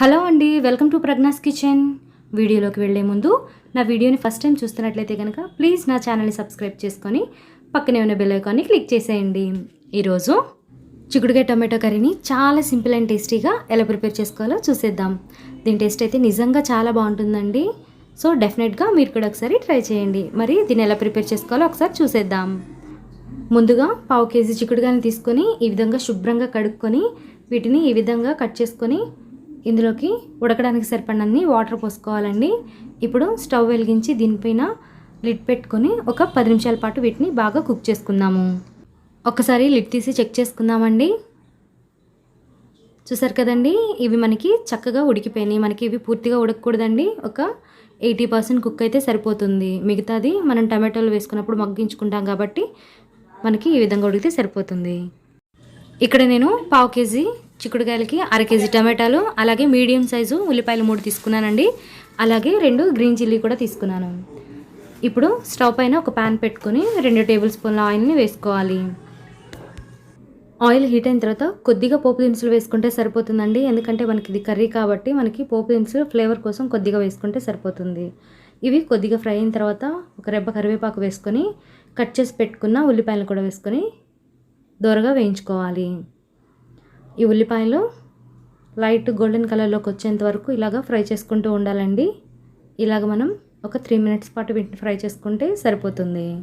Hello అండి welcome to Pragna's kitchen. వీడియోలోకి వెళ్ళే ముందు నా వీడియోని ఫస్ట్ టైం చూస్తున్నట్లయితే కనుక ప్లీజ్ నా ఛానల్ని సబ్స్క్రైబ్ చేసుకొని పక్కనే ఉన్న బెల్ ఐకాన్ని క్లిక్ చేసేయండి. ఈరోజు చిక్కుడుకాయ టమాటో కర్రీని చాలా సింపుల్ అండ్ టేస్టీగా ఎలా ప్రిపేర్ చేసుకోవాలో చూసేద్దాం. దీని టేస్ట్ అయితే నిజంగా చాలా బాగుంటుందండి. సో డెఫినెట్గా మీరు కూడా ఒకసారి ట్రై చేయండి. మరి దీన్ని ఎలా ప్రిపేర్ చేసుకోవాలో ఒకసారి చూసేద్దాం. ముందుగా పావు కేజీ చిక్కుడుగాయని తీసుకొని ఈ విధంగా శుభ్రంగా కడుక్కొని వీటిని ఈ విధంగా కట్ చేసుకొని ఇందులోకి ఉడకడానికి సరిపడినన్ని వాటర్ పోసుకోవాలండి. ఇప్పుడు స్టవ్ వెలిగించి దీనిపైన లిడ్ పెట్టుకొని ఒక పది నిమిషాల పాటు వీటిని బాగా కుక్ చేసుకుందాము. ఒకసారి లిడ్ తీసి చెక్ చేసుకుందామండి. చూసారు కదండి ఇవి మనకి చక్కగా ఉడికిపోయినాయి. మనకి ఇవి పూర్తిగా ఉడకకూడదండి. ఒక ఎయిటీ పర్సెంట్ కుక్ అయితే సరిపోతుంది. మిగతాది మనం టమాటోలు వేసుకున్నప్పుడు మగ్గించుకుంటాం కాబట్టి మనకి ఈ విధంగా ఉడికితే సరిపోతుంది. ఇక్కడ నేను పావు కేజీ చిక్కుడుకాయలకి అర కేజీ టమాటాలు అలాగే మీడియం సైజు ఉల్లిపాయలు మూడు తీసుకున్నానండి. అలాగే రెండు గ్రీన్ చిల్లీ కూడా తీసుకున్నాను. ఇప్పుడు స్టవ్ పైన ఒక ప్యాన్ పెట్టుకొని రెండు టేబుల్ స్పూన్ల ఆయిల్ని వేసుకోవాలి. ఆయిల్ హీట్ అయిన తర్వాత కొద్దిగా పోపు దినుసులు వేసుకుంటే సరిపోతుందండి. ఎందుకంటే మనకి ఇది కర్రీ కాబట్టి మనకి పోపు దినుసులు ఫ్లేవర్ కోసం కొద్దిగా వేసుకుంటే సరిపోతుంది. ఇవి కొద్దిగా ఫ్రై అయిన తర్వాత ఒక రెబ్బ కరివేపాకు వేసుకొని కట్ చేసి పెట్టుకున్న ఉల్లిపాయలు కూడా వేసుకొని దోరగా వేయించుకోవాలి. ఈ ఉల్లిపాయలు లైట్ గోల్డెన్ కలర్లోకి వచ్చేంత వరకు ఇలాగ ఫ్రై చేసుకుంటూ ఉండాలండి. ఇలాగ మనం ఒక త్రీ మినిట్స్ పాటు వీటిని ఫ్రై చేసుకుంటే సరిపోతుంది.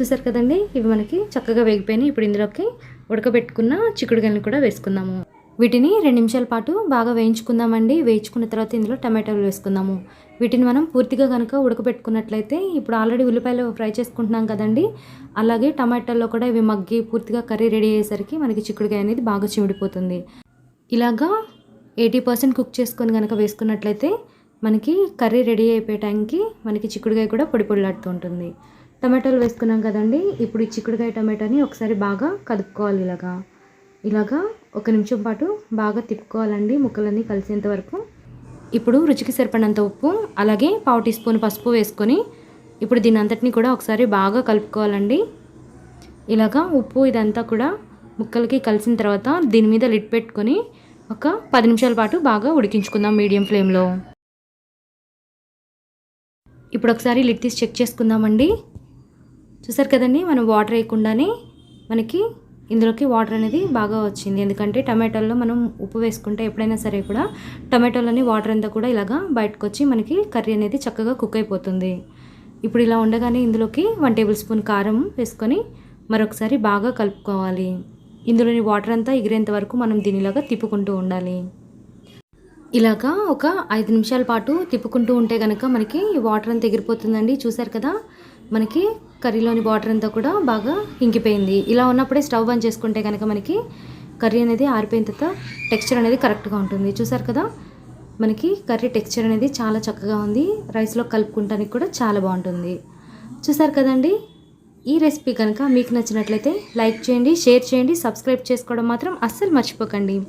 చూసారు కదండి? ఇవి మనకి చక్కగా వేగిపోయినాయి. ఇప్పుడు ఇందులోకి ఉడకబెట్టుకున్న చిక్కుడుకాయలను కూడా వేసుకుందాము. వీటిని రెండు నిమిషాల పాటు బాగా వేయించుకుందామండి. వేయించుకున్న తర్వాత ఇందులో టమాటాలు వేసుకుందాము. వీటిని మనం పూర్తిగా కనుక ఉడకబెట్టుకున్నట్లయితే ఇప్పుడు ఆల్రెడీ ఉల్లిపాయలు ఫ్రై చేసుకుంటున్నాం కదండి. అలాగే టమాటాల్లో కూడా ఇవి మగ్గి పూర్తిగా కర్రీ రెడీ అయ్యేసరికి మనకి చిక్కుడుకాయ అనేది బాగా చిమిడిపోతుంది. ఇలాగా ఎయిటీ పర్సెంట్ కుక్ చేసుకొని కనుక వేసుకున్నట్లయితే మనకి కర్రీ రెడీ అయిపోయే టైంకి మనకి చిక్కుడుకాయ కూడా పొడి పొడిలాడుతూ ఉంటుంది. టమాటాలు వేసుకున్నాం కదండి. ఇప్పుడు ఈ చిక్కుడుకాయ టమాటాని ఒకసారి బాగా కదుపుకోవాలి ఇలాగా. ఇలాగా ఒక నిమిషం పాటు బాగా తిప్పుకోవాలండి ముక్కలన్నీ కలిసేంత వరకు. ఇప్పుడు రుచికి సరిపడినంత ఉప్పు అలాగే పావు టీ స్పూన్ పసుపు వేసుకొని ఇప్పుడు దీని అంతటిని కూడా ఒకసారి బాగా కలుపుకోవాలండి. ఇలాగా ఉప్పు ఇదంతా కూడా ముక్కలకి కలిసిన తర్వాత దీని మీద లిడ్ పెట్టుకొని ఒక పది నిమిషాల పాటు బాగా ఉడికించుకుందాం మీడియం ఫ్లేమ్లో. ఇప్పుడు ఒకసారి లిడ్ తీసి చెక్ చేసుకుందామండి. చూసారు కదండి మనం వాటర్ వేయకుండానే మనకి ఇందులోకి వాటర్ అనేది బాగా వచ్చింది. ఎందుకంటే టమాటాల్లో మనం ఉప్పు వేసుకుంటే ఎప్పుడైనా సరే కూడా టమాటాలోని వాటర్ అంతా కూడా ఇలాగా బయటకు వచ్చి మనకి కర్రీ అనేది చక్కగా కుక్ అయిపోతుంది. ఇప్పుడు ఇలా ఉండగానే ఇందులోకి వన్ టేబుల్ స్పూన్ కారం వేసుకొని మరొకసారి బాగా కలుపుకోవాలి. ఇందులోని వాటర్ అంతా ఎగిరేంత వరకు మనం దీనిలాగా తిప్పుకుంటూ ఉండాలి. ఇలాగా ఒక ఐదు నిమిషాల పాటు తిప్పుకుంటూ ఉంటే కనుక మనకి వాటర్ అంతా ఎగిరిపోతుందండి. చూసారు కదా? మనకి కర్రీలోని వాటర్ అంతా కూడా బాగా ఇంకిపోయింది. ఇలా ఉన్నప్పుడే స్టవ్ బంద్ చేసుకుంటే కనుక మనకి కర్రీ అనేది ఆరిపోయిన తర్వాత టెక్స్చర్ అనేది కరెక్ట్గా ఉంటుంది. చూసారు కదా? మనకి కర్రీ టెక్స్చర్ అనేది చాలా చక్కగా ఉంది. రైస్లో కలుపుకుంటానికి కూడా చాలా బాగుంటుంది. చూసారు కదండి? ఈ రెసిపీ కనుక మీకు నచ్చినట్లయితే లైక్ చేయండి షేర్ చేయండి సబ్స్క్రైబ్ చేసుకోవడం మాత్రం అస్సలు మర్చిపోకండి.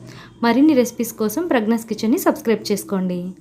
మరిన్ని రెసిపీస్ కోసం ప్రజ్ఞాస్ కిచెన్ని సబ్స్క్రైబ్ చేసుకోండి.